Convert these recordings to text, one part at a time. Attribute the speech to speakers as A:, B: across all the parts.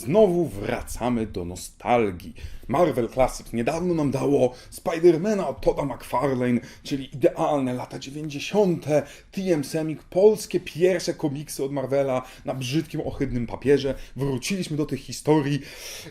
A: Znowu wracamy do nostalgii. Marvel Classics niedawno nam dało Spidermana od Toda McFarlane, czyli idealne lata 90. TM Semik, polskie pierwsze komiksy od Marvela na brzydkim, ohydnym papierze. Wróciliśmy do tych historii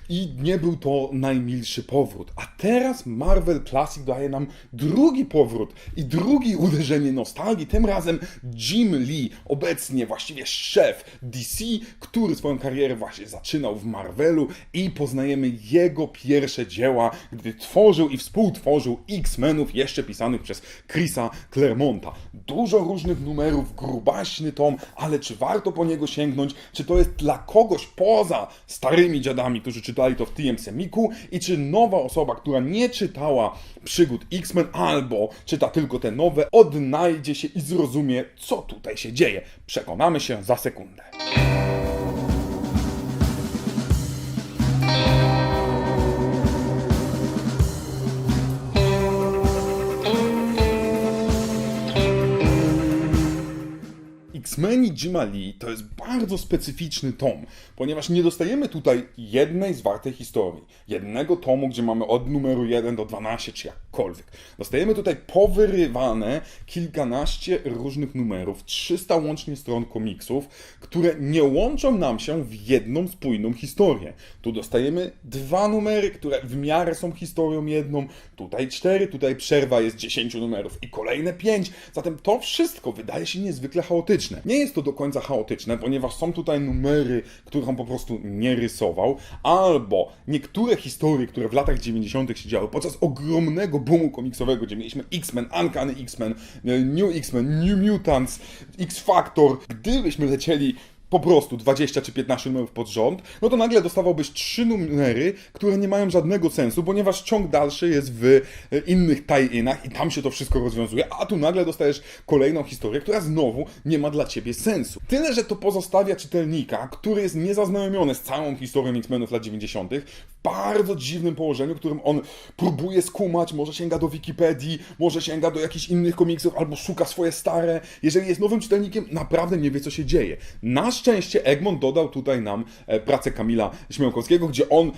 A: i nie był to najmilszy powrót. A teraz Marvel Classic daje nam drugi powrót i drugie uderzenie nostalgii. Tym razem Jim Lee, obecnie właściwie szef DC, który swoją karierę właśnie zaczynał w Marvelu i poznajemy jego pierwsze dzieła, gdy tworzył i współtworzył X-Menów jeszcze pisanych przez Chrisa Claremonta. Dużo różnych numerów, grubaśny tom, ale czy warto po niego sięgnąć? Czy to jest dla kogoś poza starymi dziadami, którzy czytali to w TM Semiku i czy nowa osoba, która nie czytała przygód X-Men albo czyta tylko te nowe, odnajdzie się i zrozumie, co tutaj się dzieje? Przekonamy się za sekundę. X-Meni Jima Lee to jest bardzo specyficzny tom, ponieważ nie dostajemy tutaj jednej zwartej historii, jednego tomu, gdzie mamy od numeru 1 do 12 czy jakkolwiek. Dostajemy tutaj powyrywane kilkanaście różnych numerów, 300 łącznie stron komiksów, które nie łączą nam się w jedną spójną historię. Tu dostajemy dwa numery, które w miarę są historią jedną, tutaj cztery, tutaj przerwa jest 10 numerów i kolejne 5. Zatem to wszystko wydaje się niezwykle chaotyczne. Nie jest to do końca chaotyczne, ponieważ są tutaj numery, których on po prostu nie rysował, albo niektóre historie, które w latach 90. się działy podczas ogromnego boomu komiksowego, gdzie mieliśmy X-Men, Uncanny X-Men, New X-Men, New Mutants, X-Factor. Gdybyśmy lecieli po prostu 20 czy 15 numerów pod rząd, no to nagle dostawałbyś trzy numery, które nie mają żadnego sensu, ponieważ ciąg dalszy jest w e, innych tie-inach i tam się to wszystko rozwiązuje, a tu nagle dostajesz kolejną historię, która znowu nie ma dla ciebie sensu. Tyle, że to pozostawia czytelnika, który jest niezaznajomiony z całą historią X-Menów lat 90. w bardzo dziwnym położeniu, w którym on próbuje skumać, może sięga do Wikipedii, może sięga do jakichś innych komiksów, albo szuka swoje stare. Jeżeli jest nowym czytelnikiem, naprawdę nie wie, co się dzieje. Na szczęście Egmont dodał tutaj nam e, pracę Kamila Śmiałkowskiego, gdzie on e,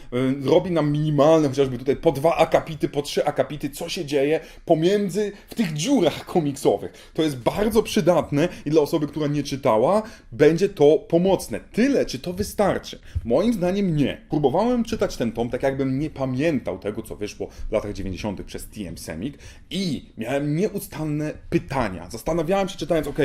A: robi nam minimalne, chociażby tutaj po dwa akapity, po trzy akapity, co się dzieje pomiędzy w tych dziurach komiksowych. To jest bardzo przydatne i dla osoby, która nie czytała, będzie to pomocne. Tyle, czy to wystarczy? Moim zdaniem nie. Próbowałem czytać ten tom, tak jakbym nie pamiętał tego, co wyszło w latach 90. przez TM Semik i miałem nieustanne pytania. Zastanawiałem się czytając, ok,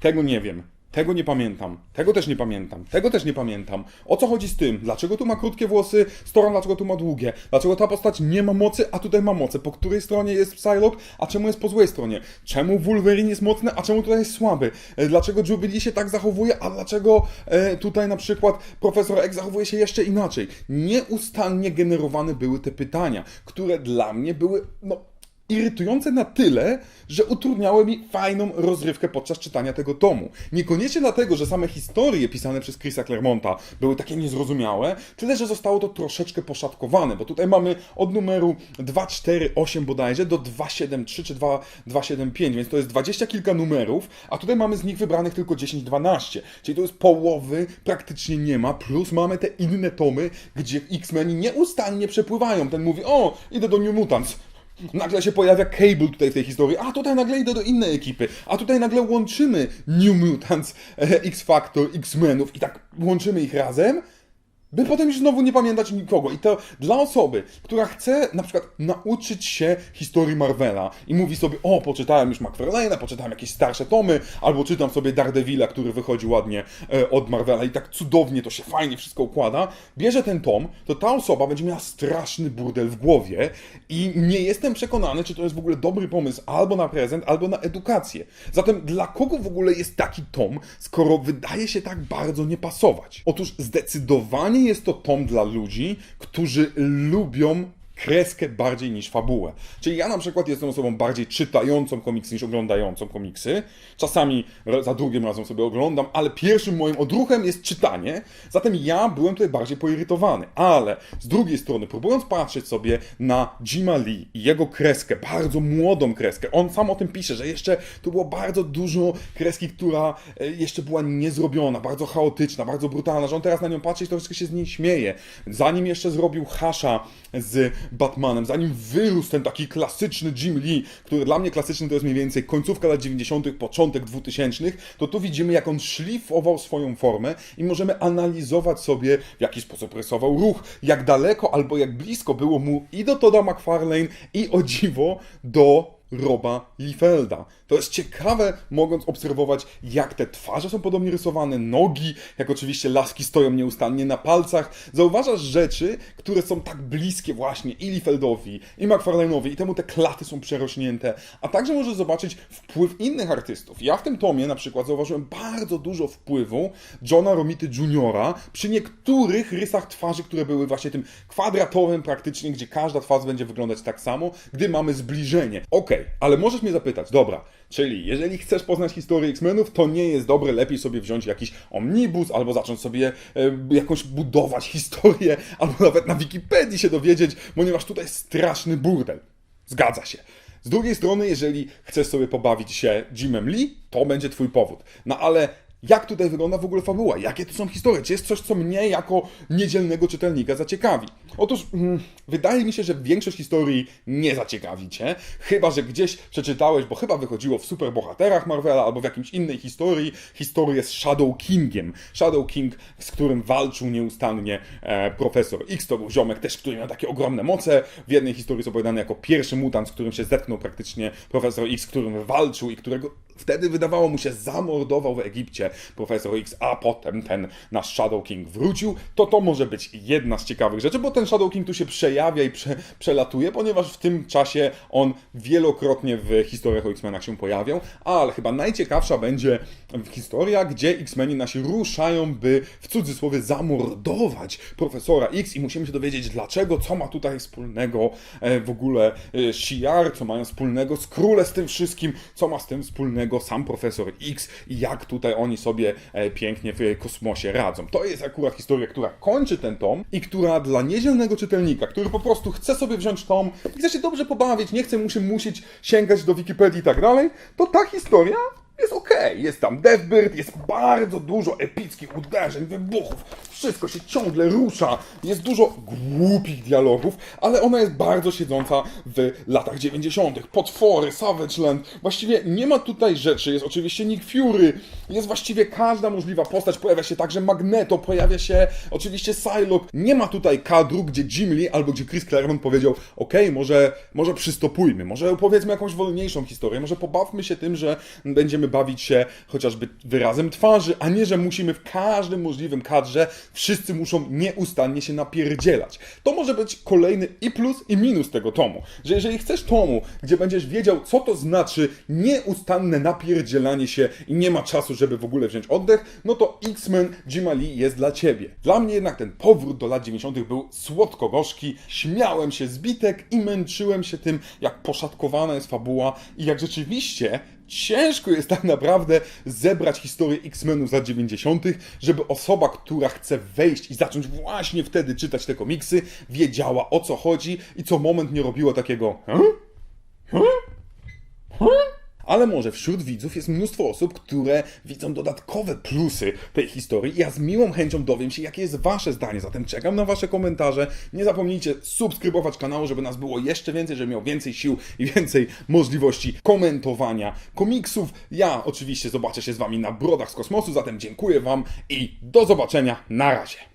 A: tego nie wiem, tego nie pamiętam, tego też nie pamiętam, tego też nie pamiętam. O co chodzi z tym? Dlaczego tu ma krótkie włosy, Storan dlaczego tu ma długie? Dlaczego ta postać nie ma mocy, a tutaj ma mocy? Po której stronie jest Psylocke, a czemu jest po złej stronie? Czemu Wolverine jest mocny, a czemu tutaj jest słaby? E, Dlaczego Jubilee się tak zachowuje, a dlaczego e, tutaj na przykład Profesor X zachowuje się jeszcze inaczej? Nieustannie generowane były te pytania, które dla mnie były, no, irytujące na tyle, że utrudniały mi fajną rozrywkę podczas czytania tego tomu. Niekoniecznie dlatego, że same historie pisane przez Chrisa Claremonta były takie niezrozumiałe, tyle, że zostało to troszeczkę poszatkowane, bo tutaj mamy od numeru 248 bodajże do 273 czy 2, 275, więc to jest dwadzieścia kilka numerów, a tutaj mamy z nich wybranych tylko 10-12, czyli to jest połowy praktycznie nie ma, plus mamy te inne tomy, gdzie X-Meni nieustannie przepływają. Ten mówi, o, idę do New Mutants, Nagle się pojawia Cable tutaj w tej historii, a tutaj nagle idę do innej ekipy, a tutaj nagle łączymy New Mutants, e, X-Factor, X-Menów i tak łączymy ich razem, by potem już znowu nie pamiętać nikogo. I to dla osoby, która chce na przykład nauczyć się historii Marvela i mówi sobie, o, poczytałem już McFarlane'a, poczytałem jakieś starsze tomy, albo czytam sobie Daredevila, który wychodzi ładnie e, od Marvela i tak cudownie to się fajnie wszystko układa, bierze ten tom, to ta osoba będzie miała straszny burdel w głowie i nie jestem przekonany, czy to jest w ogóle dobry pomysł albo na prezent, albo na edukację. Zatem dla kogo w ogóle jest taki tom, skoro wydaje się tak bardzo nie pasować? Otóż zdecydowanie jest to tom dla ludzi, którzy lubią kreskę bardziej niż fabułę. Czyli ja na przykład jestem osobą bardziej czytającą komiksy niż oglądającą komiksy. Czasami za drugim razem sobie oglądam, ale pierwszym moim odruchem jest czytanie. Zatem ja byłem tutaj bardziej poirytowany. Ale z drugiej strony, próbując patrzeć sobie na Jima Lee i jego kreskę, bardzo młodą kreskę, on sam o tym pisze, że jeszcze tu było bardzo dużo kreski, która e, jeszcze była niezrobiona, bardzo chaotyczna, bardzo brutalna, że on teraz na nią patrzy i troszeczkę się z niej śmieje. Zanim jeszcze zrobił Hasha z Batmanem, zanim wyrósł ten taki klasyczny Jim Lee, który dla mnie klasyczny to jest mniej więcej końcówka lat 90., początek 2000, to tu widzimy, jak on szlifował swoją formę i możemy analizować sobie, w jaki sposób rysował ruch, jak daleko albo jak blisko było mu i do Toda McFarlane, i o dziwo do Roba Liefelda. To jest ciekawe, mogąc obserwować, jak te twarze są podobnie rysowane, nogi, jak oczywiście laski stoją nieustannie na palcach. Zauważasz rzeczy, które są tak bliskie właśnie i Liefeldowi, i McFarlane'owi, i temu te klaty są przerośnięte. A także możesz zobaczyć wpływ innych artystów. Ja w tym tomie na przykład zauważyłem bardzo dużo wpływu Johna Romity Jr. przy niektórych rysach twarzy, które były właśnie tym kwadratowym praktycznie, gdzie każda twarz będzie wyglądać tak samo, gdy mamy zbliżenie. Okej, ale możesz mnie zapytać, dobra, czyli jeżeli chcesz poznać historię X-Menów, to nie jest dobre, lepiej sobie wziąć jakiś omnibus, albo zacząć sobie e, jakąś budować historię, albo nawet na Wikipedii się dowiedzieć, ponieważ tutaj jest straszny burdel. Zgadza się. Z drugiej strony, jeżeli chcesz sobie pobawić się Jimem Lee, to będzie twój powód. No ale jak tutaj wygląda w ogóle fabuła? Jakie to są historie? Czy jest coś, co mnie jako niedzielnego czytelnika zaciekawi? Otóż mm, wydaje mi się, że większość historii nie zaciekawi cię, chyba że gdzieś przeczytałeś, bo chyba wychodziło w superbohaterach Marvela albo w jakimś innej historii, historię z Shadow Kingiem. Shadow King, z którym walczył nieustannie e, profesor X, to był ziomek też, który miał takie ogromne moce. W jednej historii jest opowiadany jako pierwszy mutant, z którym się zetknął praktycznie profesor X, z którym walczył i którego wtedy wydawało mu się zamordował w Egipcie profesor X, a potem ten nasz Shadow King wrócił, to to może być jedna z ciekawych rzeczy, bo ten Shadow King tu się przejawia i prze, przelatuje, ponieważ w tym czasie on wielokrotnie w historiach o X-Menach się pojawiał, ale chyba najciekawsza będzie historia, gdzie X-Meni nasi ruszają, by w cudzysłowie zamordować profesora X. I musimy się dowiedzieć dlaczego, co ma tutaj wspólnego e, w ogóle e, Shiar, co mają wspólnego z Króle z tym wszystkim, co ma z tym wspólnego sam profesor X i jak tutaj oni sobie e, pięknie w kosmosie radzą. To jest akurat historia, która kończy ten tom i która dla niedzielnego czytelnika, który po prostu chce sobie wziąć tom i chce się dobrze pobawić, nie chce mu się musieć sięgać do Wikipedii i tak dalej, to ta historia jest okej. Jest tam Deathbird, jest bardzo dużo epickich uderzeń, wybuchów, wszystko się ciągle rusza, jest dużo głupich dialogów, ale ona jest bardzo siedząca w latach 90. Potwory, Savage Land, właściwie nie ma tutaj rzeczy, jest oczywiście Nick Fury, jest właściwie każda możliwa postać, pojawia się także Magneto, pojawia się oczywiście Psylocke, nie ma tutaj kadru, gdzie Jim Lee albo gdzie Chris Claremont powiedział, okej, może, może przystopujmy, może opowiedzmy jakąś wolniejszą historię, może pobawmy się tym, że będziemy bawić się chociażby wyrazem twarzy, a nie, że musimy w każdym możliwym kadrze wszyscy muszą nieustannie się napierdzielać. To może być kolejny i plus i minus tego tomu, że jeżeli chcesz tomu, gdzie będziesz wiedział, co to znaczy nieustanne napierdzielanie się i nie ma czasu, żeby w ogóle wziąć oddech, no to X-Men Jima Lee jest dla ciebie. Dla mnie jednak ten powrót do lat 90. był słodko-gorzki, śmiałem się z bitek i męczyłem się tym, jak poszatkowana jest fabuła i jak rzeczywiście ciężko jest tak naprawdę zebrać historię X-Menów z lat 90., żeby osoba, która chce wejść i zacząć właśnie wtedy czytać te komiksy, wiedziała o co chodzi i co moment nie robiła takiego. "Huh? Huh? Huh?" Ale może wśród widzów jest mnóstwo osób, które widzą dodatkowe plusy tej historii. Ja z miłą chęcią dowiem się, jakie jest Wasze zdanie. Zatem czekam na Wasze komentarze. Nie zapomnijcie subskrybować kanału, żeby nas było jeszcze więcej, żeby miał więcej sił i więcej możliwości komentowania komiksów. Ja oczywiście zobaczę się z Wami na Brodach z Kosmosu, zatem dziękuję Wam i do zobaczenia. Na razie.